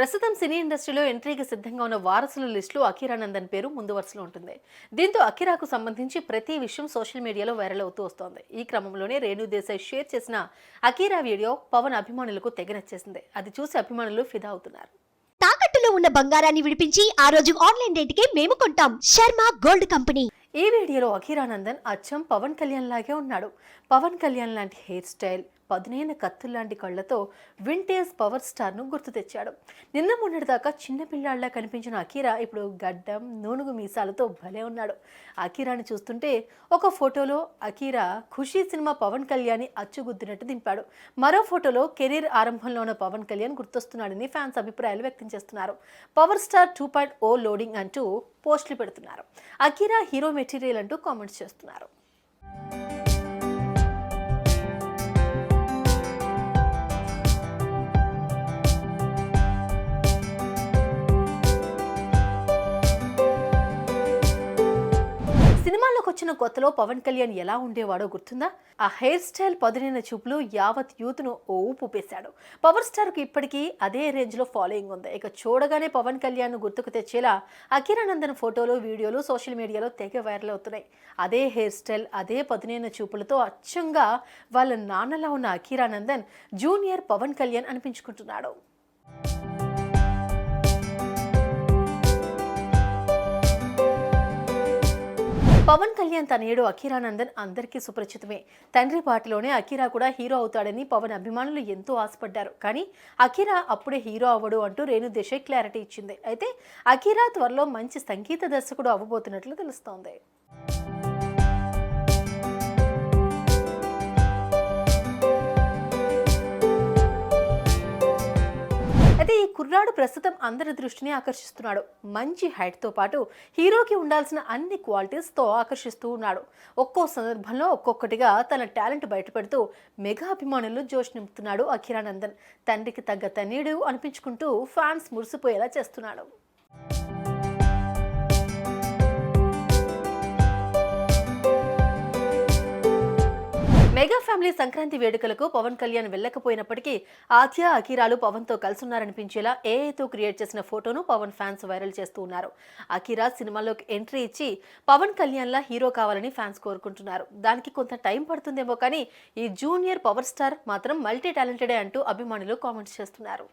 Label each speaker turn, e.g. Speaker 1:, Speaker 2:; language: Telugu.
Speaker 1: ప్రస్తుతం సినీ ఇండస్ట్రీలో ఎంట్రీకి సిద్ధంగా ఉన్న వారసుల లిస్టులో అఖీరానందన్ పేరు ముందు వరుసలో ఉంటుంది. దీంతో అఖీరాకు సంబంధించి ప్రతి విషయం సోషల్ మీడియాలో వైరల్ అవుతూ వస్తోంది. ఈ క్రమంలోనే రేణు దేశాయ్ షేర్ చేసిన అఖీరా వీడియో పవన్ అభిమానులకు తెగ నచ్చేసింది. అది చూసి అభిమానులు ఫిదా అవుతున్నారు.
Speaker 2: తాకట్టులో ఉన్న బంగారాన్ని విడిపించి ఆ రోజు ఆన్లైన్ రేటుకే మేము కొంటాం. Sharma gold company.
Speaker 1: ఈ వీడియోలో అఖీరానందన్ అచ్చం పవన్ కళ్యాణ్ లాగే ఉన్నాడు. పవన్ కళ్యాణ్ లాంటి హెయిర్ స్టైల్ పదునైన కత్తుల్లాంటి కళ్ళతో వింటేజ్ పవర్ స్టార్ను గుర్తు తెచ్చాడు. నిన్న మొన్నటిదాకా చిన్నపిల్లాళ్ళా కనిపించిన అకీరా ఇప్పుడు గడ్డం నూనుగు మీసాలతో భలే ఉన్నాడు. అకీరాని చూస్తుంటే ఒక ఫోటోలో అకీరా ఖుషీ సినిమా పవన్ కళ్యాణ్ అచ్చుగుద్దినట్టు దింపాడు. మరో ఫోటోలో కెరీర్ ఆరంభంలో ఉన్న పవన్ కళ్యాణ్ గుర్తొస్తున్నాడని ఫ్యాన్స్ అభిప్రాయాలు వ్యక్తం చేస్తున్నారు. Power star two point o loading అంటూ పోస్టులు పెడుతున్నారు. అకీరా హీరో మెటీరియల్ అంటూ కామెంట్స్ చేస్తున్నారు. వచ్చిన కొత్తలో పవన్ కళ్యాణ్ ఎలా ఉండేవాడో గుర్తుందా? ఆ హెయిర్ స్టైల్ పదునైన చూపులు యావత్ యూత్ను ఓ ఊపేశాడు పవర్ స్టార్కు ఇప్పటికీ అదే రేంజ్లో ఫాలోయింగ్ ఉంది. ఇక చూడగానే పవన్ కళ్యాణ్ గుర్తుకు తెచ్చేలా అఖిరానందన్ ఫోటోలు వీడియోలు సోషల్ మీడియాలో తెగ వైరల్ అవుతున్నాయి. అదే హెయిర్ స్టైల్ అదే పదునైన చూపులతో అచ్చంగా వాళ్ళ నాన్నలా ఉన్న అఖిరానందన్ జూనియర్ పవన్ కళ్యాణ్ అనిపించుకుంటున్నాడు. పవన్ కళ్యాణ్ తనయుడు అఖీరానందన్ అందరికీ సుపరిచితమే. తండ్రి పాటలోనే అఖీరా కూడా హీరో అవుతాడని పవన్ అభిమానులు ఎంతో ఆశపడ్డారు. కానీ అఖీరా అప్పుడే హీరో అవ్వడు అంటూ రేణు దేశాయ్ క్లారిటీ ఇచ్చింది. అయితే అఖీరా త్వరలో మంచి సంగీత దర్శకుడు అవ్వబోతున్నట్లు తెలుస్తోంది. అయితే ఈ కుర్రాడు ప్రస్తుతం అందరి దృష్టిని ఆకర్షిస్తున్నాడు. మంచి హైట్తో పాటు హీరోకి ఉండాల్సిన అన్ని క్వాలిటీస్తో ఆకర్షిస్తూ ఉన్నాడు. ఒక్కో సందర్భంలో ఒక్కొక్కటిగా తన టాలెంట్ బయటపెడుతూ మెగా అభిమానులు జోష్ నింపుతున్నాడు అఖిరానందన్ తండ్రికి తగ్గ తనీడు అనిపించుకుంటూ ఫ్యాన్స్ మురిసిపోయేలా చేస్తున్నాడు. మెగా ఫ్యామిలీ సంక్రాంతి వేడుకలకు పవన్ కళ్యాణ్ వెళ్ళకపోయినప్పటికీ ఆత్యా అఖీరాలు పవన్ పవన్తో కలిసున్నారనిపించేలా ఏఐతో క్రియేట్ చేసిన ఫోటోను పవన్ ఫ్యాన్స్ వైరల్ చేస్తూ ఉన్నారు. అఖీరా సినిమాలోకి ఎంట్రీ ఇచ్చి పవన్ కళ్యాణ్లా హీరో కావాలని ఫ్యాన్స్ కోరుకుంటున్నారు. దానికి కొంత టైం పడుతుందేమో కానీ ఈ జూనియర్ పవర్ స్టార్ మాత్రం మల్టీ టాలెంటెడే అంటూ అభిమానులు కామెంట్స్ చేస్తున్నారు.